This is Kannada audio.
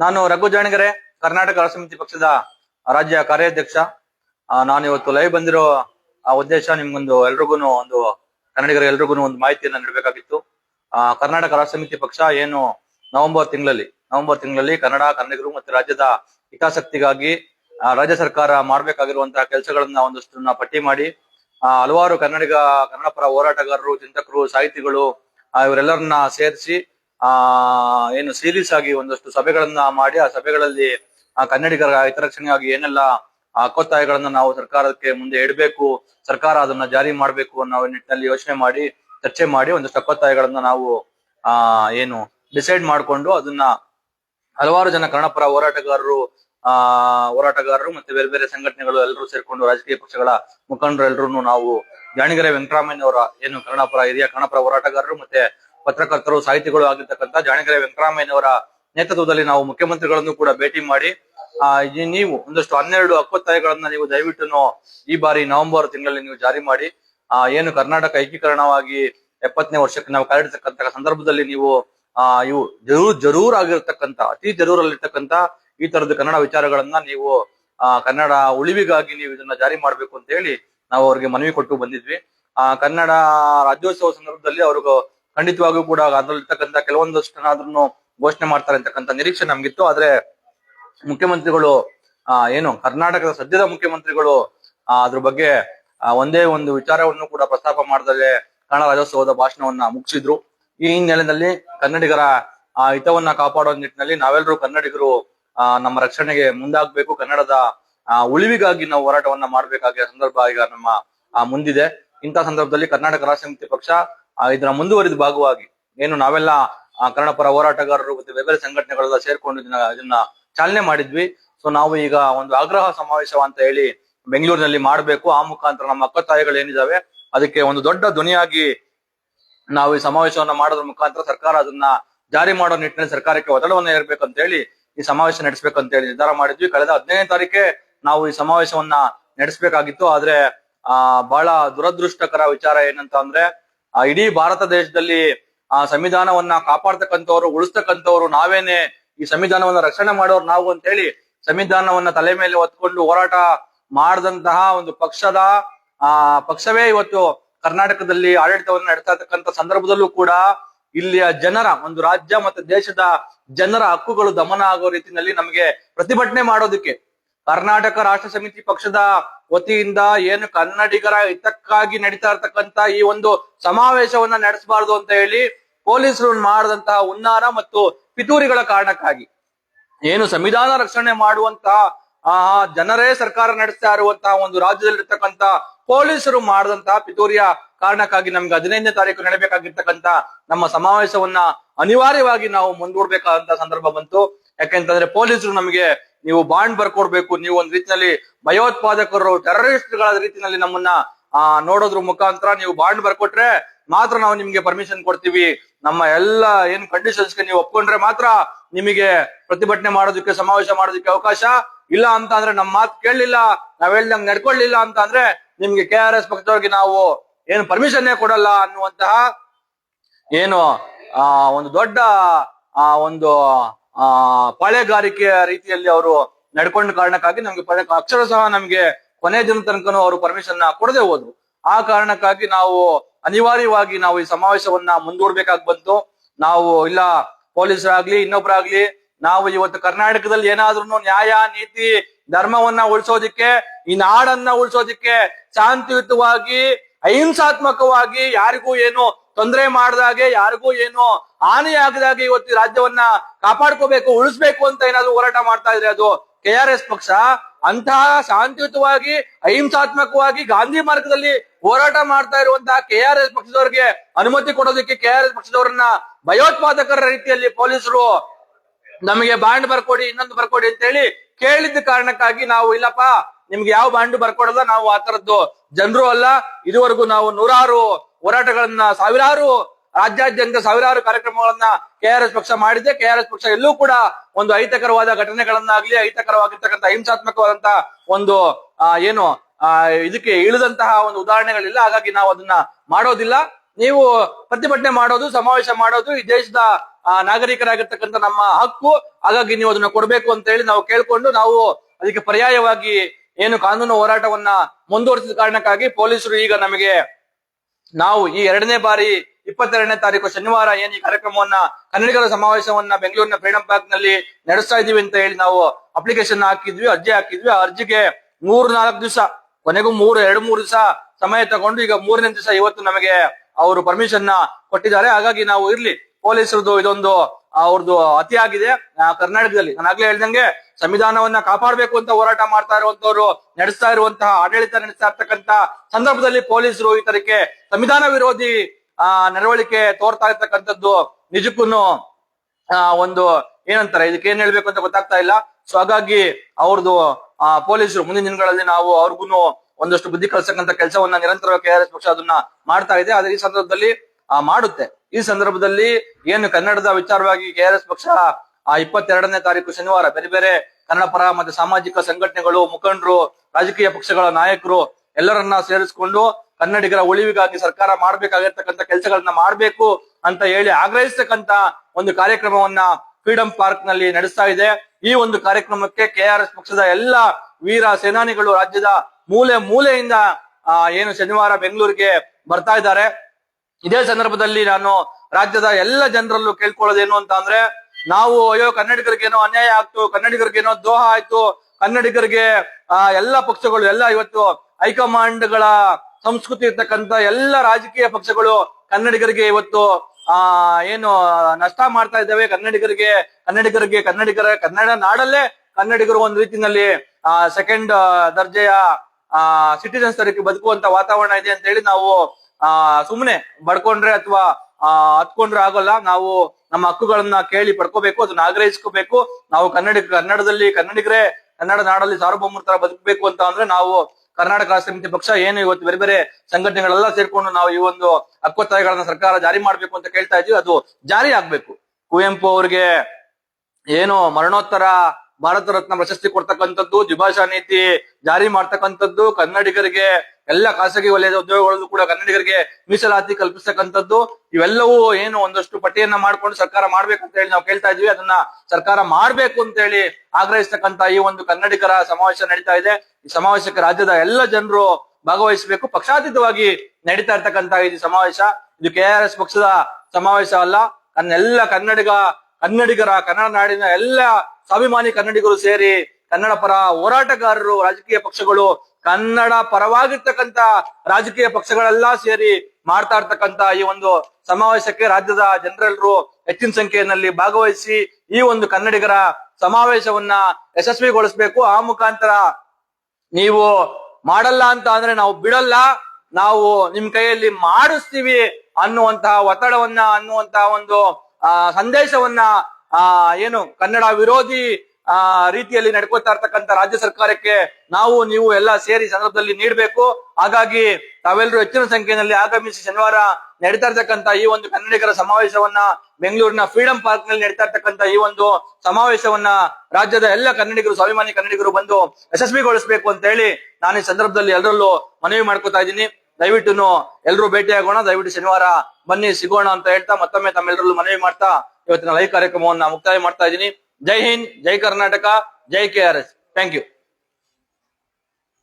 ನಾನು ರಘು ಜಾಣಗೆರೆ, ಕರ್ನಾಟಕ ರಾಷ್ಟ್ರ ಸಮಿತಿ ಪಕ್ಷದ ರಾಜ್ಯ ಕಾರ್ಯಾಧ್ಯಕ್ಷ. ನಾನು ಇವತ್ತು ಲೈವ್ ಬಂದಿರೋ ಆ ಉದ್ದೇಶ ನಿಮ್ಗೊಂದು ಎಲ್ರಿಗೂ ಒಂದು, ಕನ್ನಡಿಗರ ಎಲ್ರಿಗೂ ಒಂದು ಮಾಹಿತಿಯನ್ನ ನೀಡಬೇಕಾಗಿತ್ತು. ಕರ್ನಾಟಕ ರಾಷ್ಟ್ರ ಸಮಿತಿ ಪಕ್ಷ ಏನು ನವೆಂಬರ್ ತಿಂಗಳಲ್ಲಿ ನವೆಂಬರ್ ತಿಂಗಳಲ್ಲಿ ಕನ್ನಡ ಕನ್ನಡಿಗರು ಮತ್ತು ರಾಜ್ಯದ ಹಿತಾಸಕ್ತಿಗಾಗಿ ರಾಜ್ಯ ಸರ್ಕಾರ ಮಾಡ್ಬೇಕಾಗಿರುವಂತಹ ಕೆಲಸಗಳನ್ನ ಒಂದಷ್ಟನ್ನ ಪಟ್ಟಿ ಮಾಡಿ ಹಲವಾರು ಕನ್ನಡಿಗ ಕನ್ನಡ ಪರ ಹೋರಾಟಗಾರರು, ಚಿಂತಕರು, ಸಾಹಿತಿಗಳು ಇವರೆಲ್ಲರನ್ನ ಸೇರಿಸಿ ಆ, ಏನು ಸೀರೀಸ್ ಆಗಿ ಒಂದಷ್ಟು ಸಭೆಗಳನ್ನ ಮಾಡಿ ಆ ಸಭೆಗಳಲ್ಲಿ, ಆ ಕನ್ನಡಿಗರ ಹಿತರಕ್ಷಣೆಗಾಗಿ ಏನೆಲ್ಲ ಹಕ್ಕೊತ್ತಾಯಗಳನ್ನ ನಾವು ಸರ್ಕಾರಕ್ಕೆ ಮುಂದೆ ಇಡಬೇಕು, ಸರ್ಕಾರ ಅದನ್ನ ಜಾರಿ ಮಾಡಬೇಕು ಅನ್ನೋ ನಿಟ್ಟಿನಲ್ಲಿ ಯೋಚನೆ ಮಾಡಿ, ಚರ್ಚೆ ಮಾಡಿ ಒಂದಷ್ಟು ಹಕ್ಕೊತ್ತಾಯಗಳನ್ನ ನಾವು, ಆ, ಏನು ಡಿಸೈಡ್ ಮಾಡಿಕೊಂಡು ಅದನ್ನ ಹಲವಾರು ಜನ ಕನ್ನಡಪರ ಹೋರಾಟಗಾರರು, ಆ, ಹೋರಾಟಗಾರರು ಮತ್ತೆ ಬೇರೆ ಬೇರೆ ಸಂಘಟನೆಗಳು ಎಲ್ಲರೂ ಸೇರ್ಕೊಂಡು ರಾಜಕೀಯ ಪಕ್ಷಗಳ ಮುಖಂಡರು ಎಲ್ಲರೂ ನಾವು ಜಾಣಿಗೆರೆ ವೆಂಕಟರಾಮಯ್ಯನವರ ಏನು ಕನ್ನಡಪರ ಹಿರಿಯ ಕನ್ನಡಪರ ಹೋರಾಟಗಾರರು ಮತ್ತೆ ಪತ್ರಕರ್ತರು, ಸಾಹಿತಿಗಳು ಆಗಿರ್ತಕ್ಕಂಥ ಜಾಣಗೆರೆ ವೆಂಕಟರಾಮಯ್ಯನವರ ನೇತೃತ್ವದಲ್ಲಿ ನಾವು ಮುಖ್ಯಮಂತ್ರಿಗಳನ್ನು ಕೂಡ ಭೇಟಿ ಮಾಡಿ ನೀವು ಒಂದಷ್ಟು ಹನ್ನೆರಡು ಹಕ್ಕೊತ್ತಾಯಗಳನ್ನ ನೀವು ದಯವಿಟ್ಟು ಈ ಬಾರಿ ನವೆಂಬರ್ ತಿಂಗಳಲ್ಲಿ ನೀವು ಜಾರಿ ಮಾಡಿ ಏನು ಕರ್ನಾಟಕ ಏಕೀಕರಣವಾಗಿ ಎಪ್ಪತ್ತನೇ ವರ್ಷಕ್ಕೆ ನಾವು ಕಾಲಿಡ್ತಕ್ಕಂತ ಸಂದರ್ಭದಲ್ಲಿ ನೀವು, ಆ, ಇವು ಜರೂರ್ ಜರೂರ್ ಆಗಿರ್ತಕ್ಕಂಥ, ಅತಿ ಜರೂರಲ್ಲಿರ್ತಕ್ಕಂಥ ಈ ತರದ ಕನ್ನಡ ವಿಚಾರಗಳನ್ನ ನೀವು, ಆ, ಕನ್ನಡ ಉಳಿವಿಗಾಗಿ ನೀವು ಇದನ್ನ ಜಾರಿ ಮಾಡ್ಬೇಕು ಅಂತ ಹೇಳಿ ನಾವು ಅವ್ರಿಗೆ ಮನವಿ ಕೊಟ್ಟು ಬಂದಿದ್ವಿ. ಆ, ಕನ್ನಡ ರಾಜ್ಯೋತ್ಸವ ಸಂದರ್ಭದಲ್ಲಿ ಅವ್ರಿಗೂ ಖಂಡಿತವಾಗಿಯೂ ಕೂಡ ಅದರಲ್ಲಿರ್ತಕ್ಕಂಥ ಕೆಲವೊಂದಷ್ಟನ್ನಾದ್ರೂ ಘೋಷಣೆ ಮಾಡ್ತಾರೆ ಅಂತಕ್ಕಂಥ ನಿರೀಕ್ಷೆ ನಮ್ಗಿತ್ತು. ಆದ್ರೆ ಮುಖ್ಯಮಂತ್ರಿಗಳು, ಆ, ಏನು, ಕರ್ನಾಟಕದ ಸದ್ಯದ ಮುಖ್ಯಮಂತ್ರಿಗಳು ಅದ್ರ ಬಗ್ಗೆ ಒಂದೇ ಒಂದು ವಿಚಾರವನ್ನು ಕೂಡ ಪ್ರಸ್ತಾಪ ಮಾಡದಲ್ಲೇ ಕನ್ನಡ ರಾಜ್ಯೋತ್ಸವದ ಭಾಷಣವನ್ನ ಮುಗಿಸಿದ್ರು. ಈ ಹಿನ್ನೆಲೆಯಲ್ಲಿ ಕನ್ನಡಿಗರ, ಆ, ಹಿತವನ್ನ ಕಾಪಾಡುವ ನಿಟ್ಟಿನಲ್ಲಿ ನಾವೆಲ್ಲರೂ ಕನ್ನಡಿಗರು ನಮ್ಮ ರಕ್ಷಣೆಗೆ ಮುಂದಾಗಬೇಕು. ಕನ್ನಡದ ಉಳಿವಿಗಾಗಿ ನಾವು ಹೋರಾಟವನ್ನ ಮಾಡಬೇಕಾಗಿರೋ ಸಂದರ್ಭ ಈಗ ನಮ್ಮ ಮುಂದಿದೆ. ಇಂತಹ ಸಂದರ್ಭದಲ್ಲಿ ಕರ್ನಾಟಕ ರಾಷ್ಟ್ರ ಸಮಿತಿ ಪಕ್ಷ ಇದರ ಮುಂದುವರಿದ ಭಾಗವಾಗಿ ಏನು ನಾವೆಲ್ಲ ಕನ್ನಡಪರ ಕನ್ನಡ ಪರ ಹೋರಾಟಗಾರರು ಮತ್ತೆ ಬೇರೆ ಸಂಘಟನೆಗಳೆಲ್ಲ ಸೇರ್ಕೊಂಡು ಇದನ್ನ ಇದನ್ನ ಚಾಲನೆ ಮಾಡಿದ್ವಿ. ಸೊ ನಾವು ಈಗ ಒಂದು ಆಗ್ರಹ ಸಮಾವೇಶ ಅಂತ ಹೇಳಿ ಬೆಂಗಳೂರಿನಲ್ಲಿ ಮಾಡಬೇಕು. ಆ ಮುಖಾಂತರ ನಮ್ಮ ಹಕ್ಕತ್ತಾಯಗಳು ಏನಿದಾವೆ, ಅದಕ್ಕೆ ಒಂದು ದೊಡ್ಡ ಧ್ವನಿಯಾಗಿ ನಾವು ಈ ಸಮಾವೇಶವನ್ನ ಮಾಡೋದ್ರ ಮುಖಾಂತರ ಸರ್ಕಾರ ಅದನ್ನ ಜಾರಿ ಮಾಡೋ ನಿಟ್ಟಿನಲ್ಲಿ ಸರ್ಕಾರಕ್ಕೆ ಒತ್ತಡವನ್ನ ಇರಬೇಕಂತ ಹೇಳಿ ಈ ಸಮಾವೇಶ ನಡೆಸಬೇಕಂತ ಹೇಳಿ ನಿರ್ಧಾರ ಮಾಡಿದ್ವಿ. ಕಳೆದ ಹದಿನೈದನೇ ತಾರೀಕೆ ನಾವು ಈ ಸಮಾವೇಶವನ್ನ ನಡೆಸಬೇಕಾಗಿತ್ತು. ಆದ್ರೆ, ಆ, ಬಹಳ ದುರದೃಷ್ಟಕರ ವಿಚಾರ ಏನಂತ ಅಂದ್ರೆ ಇಡೀ ಭಾರತ ದೇಶದಲ್ಲಿ, ಆ, ಸಂವಿಧಾನವನ್ನ ಕಾಪಾಡ್ತಕ್ಕಂಥವ್ರು, ಉಳಿಸ್ತಕ್ಕಂಥವ್ರು ನಾವೇನೆ, ಈ ಸಂವಿಧಾನವನ್ನ ರಕ್ಷಣೆ ಮಾಡೋರು ನಾವು ಅಂತ ಹೇಳಿ ಸಂವಿಧಾನವನ್ನ ತಲೆ ಮೇಲೆ ಹೊತ್ಕೊಂಡು ಹೋರಾಟ ಮಾಡದಂತಹ ಒಂದು ಪಕ್ಷದ, ಆ, ಪಕ್ಷವೇ ಇವತ್ತು ಕರ್ನಾಟಕದಲ್ಲಿ ಆಡಳಿತವನ್ನ ನಡೆಸ್ತಾ ಇರ್ತಕ್ಕಂಥ ಸಂದರ್ಭದಲ್ಲೂ ಕೂಡ ಇಲ್ಲಿಯ ಜನರ, ಒಂದು ರಾಜ್ಯ ಮತ್ತು ದೇಶದ ಜನರ ಹಕ್ಕುಗಳು ದಮನ ಆಗೋ ರೀತಿಯಲ್ಲಿ ನಮಗೆ ಪ್ರತಿಭಟನೆ ಮಾಡೋದಕ್ಕೆ ಕರ್ನಾಟಕ ರಾಷ್ಟ್ರ ಸಮಿತಿ ಪಕ್ಷದ ವತಿಯಿಂದ ಏನು ಕನ್ನಡಿಗರ ಹಿತಕ್ಕಾಗಿ ನಡೀತಾ ಇರ್ತಕ್ಕಂತ ಈ ಒಂದು ಸಮಾವೇಶವನ್ನ ನಡೆಸಬಾರದು ಅಂತ ಹೇಳಿ ಪೊಲೀಸರು ಮಾಡದಂತಹ ಉನ್ನಾರ ಮತ್ತು ಪಿತೂರಿಗಳ ಕಾರಣಕ್ಕಾಗಿ. ಏನು ಸಂವಿಧಾನ ರಕ್ಷಣೆ ಮಾಡುವಂತಹ ಆ, ಜನರೇ ಸರ್ಕಾರ ನಡೆಸ್ತಾ ಇರುವಂತಹ ಒಂದು ರಾಜ್ಯದಲ್ಲಿರ್ತಕ್ಕಂತ ಪೊಲೀಸರು ಮಾಡಿದಂತಹ ಪಿತೂರಿಯ ಕಾರಣಕ್ಕಾಗಿ ನಮ್ಗೆ ಹದಿನೈದನೇ ತಾರೀಕು ನಡೆಬೇಕಾಗಿರ್ತಕ್ಕಂತ ನಮ್ಮ ಸಮಾವೇಶವನ್ನ ಅನಿವಾರ್ಯವಾಗಿ ನಾವು ಮುಂದೂಡ್ಬೇಕಾದಂತ ಸಂದರ್ಭ ಬಂತು. ಯಾಕೆಂತಂದ್ರೆ ಪೊಲೀಸರು ನಮಗೆ ನೀವು ಬಾಂಡ್ ಬರ್ಕೊಡ್ಬೇಕು, ನೀವು ಒಂದ್ ರೀತಿಯಲ್ಲಿ ಭಯೋತ್ಪಾದಕರು ಟೆರರಿಸ್ಟ್ಗಳ ರೀತಿಯಲ್ಲಿ ನಮ್ಮನ್ನ, ಆ, ನೋಡೋದ್ರ ಮುಖಾಂತರ ನೀವು ಬಾಂಡ್ ಬರ್ಕೊಟ್ರೆ ಮಾತ್ರ ನಾವು ನಿಮ್ಗೆ ಪರ್ಮಿಷನ್ ಕೊಡ್ತೀವಿ. ನಮ್ಮ ಎಲ್ಲ ಏನ್ ಕಂಡೀಷನ್ಸ್ ನೀವು ಒಪ್ಕೊಂಡ್ರೆ ಮಾತ್ರ ನಿಮಗೆ ಪ್ರತಿಭಟನೆ ಮಾಡೋದಕ್ಕೆ, ಸಮಾವೇಶ ಮಾಡೋದಕ್ಕೆ ಅವಕಾಶ. ಇಲ್ಲ ಅಂತ ಅಂದ್ರೆ ನಮ್ಮ ಮಾತು ಕೇಳಲಿಲ್ಲ, ನಾವ್ ಹೇಳ್ದಂಗ್ ನಡ್ಕೊಳ್ಳಿಲ್ಲ ಅಂತ ಅಂದ್ರೆ ನಿಮ್ಗೆ ಕೆ ಆರ್ ಎಸ್ ಪಕ್ಷದವ್ರಿಗೆ ನಾವು ಏನು ಪರ್ಮಿಷನ್ನೇ ಕೊಡಲ್ಲ ಅನ್ನುವಂತಹ ಏನು, ಆ, ಒಂದು ದೊಡ್ಡ, ಆ, ಒಂದು ಆ, ಪಾಳೆಗಾರಿಕೆಯ ರೀತಿಯಲ್ಲಿ ಅವರು ನಡ್ಕೊಂಡ ಕಾರಣಕ್ಕಾಗಿ ನಮ್ಗೆ ಅಕ್ಷರ ಸಹ ನಮ್ಗೆ ಕೊನೆ ದಿನ ತನಕನೂ ಅವರು ಪರ್ಮಿಷನ್ ಕೊಡದೆ ಹೋದ್ರು. ಆ ಕಾರಣಕ್ಕಾಗಿ ನಾವು ಅನಿವಾರ್ಯವಾಗಿ ನಾವು ಈ ಸಮಾವೇಶವನ್ನ ಮುಂದೂಡ್ಬೇಕಾಗಿ ಬಂತು. ನಾವು ಇಲ್ಲ ಪೊಲೀಸರಾಗ್ಲಿ, ಇನ್ನೊಬ್ರಾಗ್ಲಿ, ನಾವು ಇವತ್ತು ಕರ್ನಾಟಕದಲ್ಲಿ ಏನಾದ್ರೂ ನ್ಯಾಯ, ನೀತಿ, ಧರ್ಮವನ್ನ ಉಳಿಸೋದಿಕ್ಕೆ, ಈ ನಾಡನ್ನ ಉಳಿಸೋದಿಕ್ಕೆ ಶಾಂತಿಯುತವಾಗಿ ಅಹಿಂಸಾತ್ಮಕವಾಗಿ ಯಾರಿಗೂ ಏನು ತೊಂದರೆ ಮಾಡದಾಗೆ, ಯಾರಿಗೂ ಏನು ಹಾನಿ ಆಗದಾಗೆ ಇವತ್ತು ರಾಜ್ಯವನ್ನ ಕಾಪಾಡ್ಕೋಬೇಕು, ಉಳಿಸ್ಬೇಕು ಅಂತ ಏನಾದ್ರು ಹೋರಾಟ ಮಾಡ್ತಾ ಇದ್ರೆ ಅದು ಕೆ ಆರ್ ಎಸ್ ಪಕ್ಷ, ಅಂತಹ ಶಾಂತಿಯುತವಾಗಿ, ಅಹಿಂಸಾತ್ಮಕವಾಗಿ ಗಾಂಧಿ ಮಾರ್ಗದಲ್ಲಿ ಹೋರಾಟ ಮಾಡ್ತಾ ಇರುವಂತಹ ಕೆ ಆರ್ ಎಸ್ ಪಕ್ಷದವರಿಗೆ ಅನುಮತಿ ಕೊಡೋದಕ್ಕೆ ಕೆ ಆರ್ ಎಸ್ ಪಕ್ಷದವರನ್ನ ಭಯೋತ್ಪಾದಕರ ರೀತಿಯಲ್ಲಿ ಪೊಲೀಸರು ನಮಗೆ ಬಾಂಡ್ ಬರ್ಕೊಡಿ, ಇನ್ನೊಂದು ಬರ್ಕೊಡಿ ಅಂತ ಹೇಳಿ ಕೇಳಿದ ಕಾರಣಕ್ಕಾಗಿ ನಾವು ಇಲ್ಲಪ್ಪ, ನಿಮ್ಗೆ ಯಾವ ಬಾಂಡ್ ಬರ್ಕೊಡಲ್ಲ, ನಾವು ಆ ತರದ್ದು ಜನರು ಅಲ್ಲ. ಇದುವರೆಗೂ ನಾವು ನೂರಾರು ಹೋರಾಟಗಳನ್ನ, ಸಾವಿರಾರು ರಾಜ್ಯಾದ್ಯಂತ ಸಾವಿರಾರು ಕಾರ್ಯಕ್ರಮಗಳನ್ನ ಕೆ ಆರ್ ಎಸ್ ಪಕ್ಷ ಮಾಡಿದೆ. ಕೆ ಆರ್ ಎಸ್ ಪಕ್ಷ ಎಲ್ಲೂ ಕೂಡ ಒಂದು ಅಹಿತಕರವಾದ ಘಟನೆಗಳನ್ನಾಗ್ಲಿ, ಅಹಿತಕರವಾಗಿರ್ತಕ್ಕಂಥ ಹಿಂಸಾತ್ಮಕವಾದಂತಹ ಒಂದು ಏನು ಇದಕ್ಕೆ ಇಳಿದಂತಹ ಒಂದು ಉದಾಹರಣೆಗಳಿಲ್ಲ. ಹಾಗಾಗಿ ನಾವು ಅದನ್ನ ಮಾಡೋದಿಲ್ಲ. ನೀವು ಪ್ರತಿಭಟನೆ ಮಾಡೋದು, ಸಮಾವೇಶ ಮಾಡೋದು ಈ ದೇಶದ ನಾಗರಿಕರಾಗಿರ್ತಕ್ಕಂಥ ನಮ್ಮ ಹಕ್ಕು. ಹಾಗಾಗಿ ನೀವು ಅದನ್ನ ಕೊಡ್ಬೇಕು ಅಂತ ಹೇಳಿ ನಾವು ಕೇಳ್ಕೊಂಡು ನಾವು ಅದಕ್ಕೆ ಪರ್ಯಾಯವಾಗಿ ಏನು ಕಾನೂನು ಹೋರಾಟವನ್ನ ಮುಂದುವರಿಸಿದ ಕಾರಣಕ್ಕಾಗಿ ಪೊಲೀಸರು ಈಗ ನಮಗೆ ನಾವು ಈ ಎರಡನೇ ಬಾರಿ, ಇಪ್ಪತ್ತೆರಡನೇ ತಾರೀಕು ಶನಿವಾರ ಏನ್ ಈ ಕಾರ್ಯಕ್ರಮವನ್ನ, ಕನ್ನಡಿಗರ ಸಮಾವೇಶವನ್ನ ಬೆಂಗಳೂರಿನ ಫ್ರೀಡಂ ಪಾರ್ಕ್ನಲ್ಲಿ ನಡೆಸ್ತಾ ಇದೀವಿ ಅಂತ ಹೇಳಿ ನಾವು ಅಪ್ಲಿಕೇಶನ್ ಹಾಕಿದ್ವಿ, ಅರ್ಜಿ ಹಾಕಿದ್ವಿ. ಆ ಅರ್ಜಿಗೆ ಮೂರ್ ನಾಲ್ಕು ದಿವಸ, ಕೊನೆಗೂ ಮೂರು, ಎರಡು ಮೂರು ದಿವಸ ಸಮಯ ತಗೊಂಡು ಈಗ ಮೂರನೇ ದಿವಸ ಇವತ್ತು ನಮಗೆ ಅವರು ಪರ್ಮಿಷನ್ನ ಕೊಟ್ಟಿದ್ದಾರೆ. ಹಾಗಾಗಿ ನಾವು ಇರ್ಲಿ. ಪೊಲೀಸರದು ಇದೊಂದು, ಅವ್ರದ್ದು ಅತಿಯಾಗಿದೆ. ಕರ್ನಾಟಕದಲ್ಲಿ, ನಾನು ಆಗ್ಲೇ ಹೇಳ್ದಂಗೆ ಸಂವಿಧಾನವನ್ನ ಕಾಪಾಡಬೇಕು ಅಂತ ಹೋರಾಟ ಮಾಡ್ತಾ ಇರುವಂತವ್ರು, ನಡೆಸ್ತಾ ಇರುವಂತಹ ಆಡಳಿತ ನಡೆಸ್ತಾ ಇರ್ತಕ್ಕಂತ ಸಂದರ್ಭದಲ್ಲಿ ಪೊಲೀಸರು ಇತರಕ್ಕೆ ಸಂವಿಧಾನ ವಿರೋಧಿ, ಆ, ನಡವಳಿಕೆ ತೋರ್ತಾ ಇರ್ತಕ್ಕಂಥದ್ದು ನಿಜಕ್ಕೂ ಆ, ಒಂದು ಏನಂತಾರೆ, ಇದಕ್ಕೆ ಏನ್ ಹೇಳ್ಬೇಕು ಅಂತ ಗೊತ್ತಾಗ್ತಾ ಇಲ್ಲ. ಸೊ ಹಾಗಾಗಿ ಅವ್ರದ್ದು, ಆ, ಪೊಲೀಸರು ಮುಂದಿನ ದಿನಗಳಲ್ಲಿ ನಾವು ಅವ್ರಿಗೂ ಒಂದಷ್ಟು ಬುದ್ಧಿ ಕಲಿಸಕ್ಕಂತ ಕೆಲಸವನ್ನ ನಿರಂತರವಾಗಿ ಕೆ ಆರ್ ಎಸ್ ಪಕ್ಷ ಅದನ್ನ ಮಾಡ್ತಾ ಇದೆ. ಆದ್ರೆ ಈ ಸಂದರ್ಭದಲ್ಲಿ ಮಾಡುತ್ತೆ. ಈ ಸಂದರ್ಭದಲ್ಲಿ ಏನು ಕನ್ನಡದ ವಿಚಾರವಾಗಿ ಕೆ ಆರ್ ಎಸ್ ಪಕ್ಷ ಆ ಇಪ್ಪತ್ತೆರಡನೇ ತಾರೀಕು ಶನಿವಾರ ಬೇರೆ ಬೇರೆ ಕನ್ನಡ ಪರ ಮತ್ತೆ ಸಾಮಾಜಿಕ ಸಂಘಟನೆಗಳು, ಮುಖಂಡರು, ರಾಜಕೀಯ ಪಕ್ಷಗಳ ನಾಯಕರು ಎಲ್ಲರನ್ನ ಸೇರಿಸಿಕೊಂಡು ಕನ್ನಡಿಗರ ಉಳಿವಿಗಾಗಿ ಸರ್ಕಾರ ಮಾಡ್ಬೇಕಾಗಿರ್ತಕ್ಕಂಥ ಕೆಲಸಗಳನ್ನ ಮಾಡ್ಬೇಕು ಅಂತ ಹೇಳಿ ಆಗ್ರಹಿಸ್ತಕ್ಕಂತ ಒಂದು ಕಾರ್ಯಕ್ರಮವನ್ನ ಫ್ರೀಡಂ ಪಾರ್ಕ್ನಲ್ಲಿ ನಡೆಸ್ತಾ ಇದೆ. ಈ ಒಂದು ಕಾರ್ಯಕ್ರಮಕ್ಕೆ ಕೆ ಆರ್ ಎಸ್ ಪಕ್ಷದ ಎಲ್ಲ ವೀರ ಸೇನಾನಿಗಳು ರಾಜ್ಯದ ಮೂಲೆ ಮೂಲೆಯಿಂದ ಏನು ಶನಿವಾರ ಬೆಂಗಳೂರಿಗೆ ಬರ್ತಾ ಇದ್ದಾರೆ. ಇದೇ ಸಂದರ್ಭದಲ್ಲಿ ನಾನು ರಾಜ್ಯದ ಎಲ್ಲ ಜನರಲ್ಲೂ ಕೇಳ್ಕೊಳ್ಳೋದೇನು ಅಂತ ಅಂದ್ರೆ ನಾವು, ಅಯ್ಯೋ ಕನ್ನಡಿಗರಿಗೇನೋ ಅನ್ಯಾಯ ಆಗ್ತು ಕನ್ನಡಿಗರಿಗೇನೋ ದ್ರೋಹ ಆಯ್ತು, ಕನ್ನಡಿಗರಿಗೆ, ಆ, ಎಲ್ಲ ಪಕ್ಷಗಳು, ಎಲ್ಲ ಇವತ್ತು ಹೈಕಮಾಂಡ್ಗಳ ಸಂಸ್ಕೃತಿ ಇರ್ತಕ್ಕಂತ ಎಲ್ಲ ರಾಜಕೀಯ ಪಕ್ಷಗಳು ಕನ್ನಡಿಗರಿಗೆ ಇವತ್ತು, ಆ, ಏನು, ನಷ್ಟ ಮಾಡ್ತಾ ಇದ್ದಾವೆ. ಕನ್ನಡಿಗರಿಗೆ ಕನ್ನಡಿಗರಿಗೆ, ಕನ್ನಡಿಗರ, ಕನ್ನಡ ನಾಡಲ್ಲೇ ಕನ್ನಡಿಗರು ಒಂದು ರೀತಿನಲ್ಲಿ ಆ ಸೆಕೆಂಡ್ ದರ್ಜೆಯ, ಆ ಸಿಟಿಜನ್ಸ್ ತರಕ್ಕೆ ಬದುಕುವಂತ ವಾತಾವರಣ ಇದೆ ಅಂತ ಹೇಳಿ ನಾವು, ಆ ಸುಮ್ಮನೆ ಬಡ್ಕೊಂಡ್ರೆ ಅಥವಾ ಆ ಹತ್ಕೊಂಡ್ರೆ ಆಗೋಲ್ಲ. ನಾವು ನಮ್ಮ ಹಕ್ಕುಗಳನ್ನ ಕೇಳಿ ಪಡ್ಕೋಬೇಕು, ಅದನ್ನ ಆಗ್ರಹಿಸ್ಕೋಬೇಕು. ನಾವು ಕನ್ನಡ ಕನ್ನಡದಲ್ಲಿ ಕನ್ನಡಿಗರೇ ಕನ್ನಡ ನಾಡಲ್ಲಿ ಸಾರ್ವಭೌಮರ ತರ ಬದುಕಬೇಕು ಅಂತ ಅಂದ್ರೆ ನಾವು ಕರ್ನಾಟಕ ಸಮಿತಿ ಪಕ್ಷ, ಏನು ಇವತ್ತು ಬೇರೆ ಬೇರೆ ಸಂಘಟನೆಗಳೆಲ್ಲ ಸೇರ್ಕೊಂಡು ನಾವು ಈ ಒಂದು ಹಕ್ಕೊತ್ತಾಯಗಳನ್ನ ಸರ್ಕಾರ ಜಾರಿ ಮಾಡ್ಬೇಕು ಅಂತ ಕೇಳ್ತಾ ಇದೀವಿ ಅದು ಜಾರಿ ಆಗ್ಬೇಕು. ಕುವೆಂಪು ಅವ್ರಿಗೆ ಏನು ಮರಣೋತ್ತರ ಭಾರತ ರತ್ನ ಪ್ರಶಸ್ತಿ ಕೊಡ್ತಕ್ಕಂಥದ್ದು ದ್ವಿಭಾಷಾ ನೀತಿ ಜಾರಿ ಮಾಡ್ತಕ್ಕಂಥದ್ದು, ಕನ್ನಡಿಗರಿಗೆ ಎಲ್ಲ ಖಾಸಗಿ ವಲಯದ ಉದ್ಯೋಗಗಳಲ್ಲೂ ಕೂಡ ಕನ್ನಡಿಗರಿಗೆ ಮೀಸಲಾತಿ ಕಲ್ಪಿಸ್ತಕ್ಕಂಥದ್ದು. ಇವೆಲ್ಲವೂ ಏನು ಒಂದಷ್ಟು ಪಟ್ಟಿಯನ್ನ ಮಾಡ್ಕೊಂಡು ಸರ್ಕಾರ ಮಾಡ್ಬೇಕು ಅಂತ ಹೇಳಿ ನಾವು ಕೇಳ್ತಾ ಇದೀವಿ ಅದನ್ನ ಸರ್ಕಾರ ಮಾಡ್ಬೇಕು ಅಂತ ಹೇಳಿ ಆಗ್ರಹಿಸ್ತಕ್ಕಂತ ಈ ಒಂದು ಕನ್ನಡಿಗರ ಸಮಾವೇಶ ನಡೀತಾ ಇದೆ. ಈ ಸಮಾವೇಶಕ್ಕೆ ರಾಜ್ಯದ ಎಲ್ಲ ಜನರು ಭಾಗವಹಿಸಬೇಕು. ಪಕ್ಷಾತೀತವಾಗಿ ನಡೀತಾ ಇರ್ತಕ್ಕಂತ ಈ ಸಮಾವೇಶ, ಇದು ಕೆ ಆರ್ ಎಸ್ ಪಕ್ಷದ ಸಮಾವೇಶ ಅಲ್ಲ. ಎಲ್ಲ ಕನ್ನಡಿಗ, ಕನ್ನಡಿಗರ, ಕನ್ನಡ ನಾಡಿನ ಎಲ್ಲ ಸ್ವಾಭಿಮಾನಿ ಕನ್ನಡಿಗರು ಸೇರಿ ಕನ್ನಡ ಪರ ಹೋರಾಟಗಾರರು, ರಾಜಕೀಯ ಪಕ್ಷಗಳು ಕನ್ನಡ ಪರವಾಗಿರ್ತಕ್ಕಂತ ರಾಜಕೀಯ ಪಕ್ಷಗಳೆಲ್ಲ ಸೇರಿ ಮಾಡ್ತಾ ಇರ್ತಕ್ಕಂತ ಈ ಒಂದು ಸಮಾವೇಶಕ್ಕೆ ರಾಜ್ಯದ ಜನರೆಲ್ಲರೂ ಹೆಚ್ಚಿನ ಸಂಖ್ಯೆಯಲ್ಲಿ ಭಾಗವಹಿಸಿ ಈ ಒಂದು ಕನ್ನಡಿಗರ ಸಮಾವೇಶವನ್ನ ಯಶಸ್ವಿಗೊಳಿಸಬೇಕು. ಆ ಮುಖಾಂತರ ನೀವು ಮಾಡಲ್ಲ ಅಂತ ಅಂದ್ರೆ ನಾವು ಬಿಡಲ್ಲ. ನಾವು ನಿಮ್ ಕೈಯಲ್ಲಿ ಮಾಡಿಸ್ತೀವಿ ಅನ್ನುವಂತಹ ಒತ್ತಡವನ್ನ ಅನ್ನುವಂತಹ ಒಂದು ಸಂದೇಶವನ್ನ ಆ, ಏನು ಕನ್ನಡ ವಿರೋಧಿ, ಆ, ರೀತಿಯಲ್ಲಿ ನಡ್ಕೋತಾ ಇರ್ತಕ್ಕಂಥ ರಾಜ್ಯ ಸರ್ಕಾರಕ್ಕೆ ನಾವು, ನೀವು ಎಲ್ಲ ಸೇರಿ ಸಂದರ್ಭದಲ್ಲಿ ನೀಡಬೇಕು. ಹಾಗಾಗಿ ತಾವೆಲ್ಲರೂ ಹೆಚ್ಚಿನ ಸಂಖ್ಯೆಯಲ್ಲಿ ಆಗಮಿಸಿ ಶನಿವಾರ ನಡೀತಾ ಇರ್ತಕ್ಕಂಥ ಈ ಒಂದು ಕನ್ನಡಿಗರ ಸಮಾವೇಶವನ್ನ ಬೆಂಗಳೂರಿನ ಫ್ರೀಡಂ ಪಾರ್ಕ್ನಲ್ಲಿ ನಡೀತಾ ಇರ್ತಕ್ಕಂಥ ಈ ಒಂದು ಸಮಾವೇಶವನ್ನ ರಾಜ್ಯದ ಎಲ್ಲ ಕನ್ನಡಿಗರು, ಸ್ವಾಭಿಮಾನಿ ಕನ್ನಡಿಗರು ಬಂದು ಯಶಸ್ವಿಗೊಳಿಸಬೇಕು ಅಂತ ಹೇಳಿ ನಾನು ಈ ಸಂದರ್ಭದಲ್ಲಿ ಎಲ್ಲರಲ್ಲೂ ಮನವಿ ಮಾಡ್ಕೊತಾ ಇದ್ದೀನಿ. ದಯವಿಟ್ಟು ಎಲ್ಲರೂ ಭೇಟಿಯಾಗೋಣ ದಯವಿಟ್ಟು ಶನಿವಾರ ಬನ್ನಿ, ಸಿಗೋಣ ಅಂತ ಹೇಳ್ತಾ ಮತ್ತೊಮ್ಮೆ ತಮ್ಮೆಲ್ಲರಲ್ಲೂ ಮನವಿ ಮಾಡ್ತಾ ಇವತ್ತಿನ ಲೈವ್ ಕಾರ್ಯಕ್ರಮವನ್ನ ಮುಕ್ತಾಯ ಮಾಡ್ತಾ ಇದ್ದೀನಿ. ಜೈ ಹಿಂದ್, ಜೈ ಕರ್ನಾಟಕ, ಜೈ K R S. Thank you.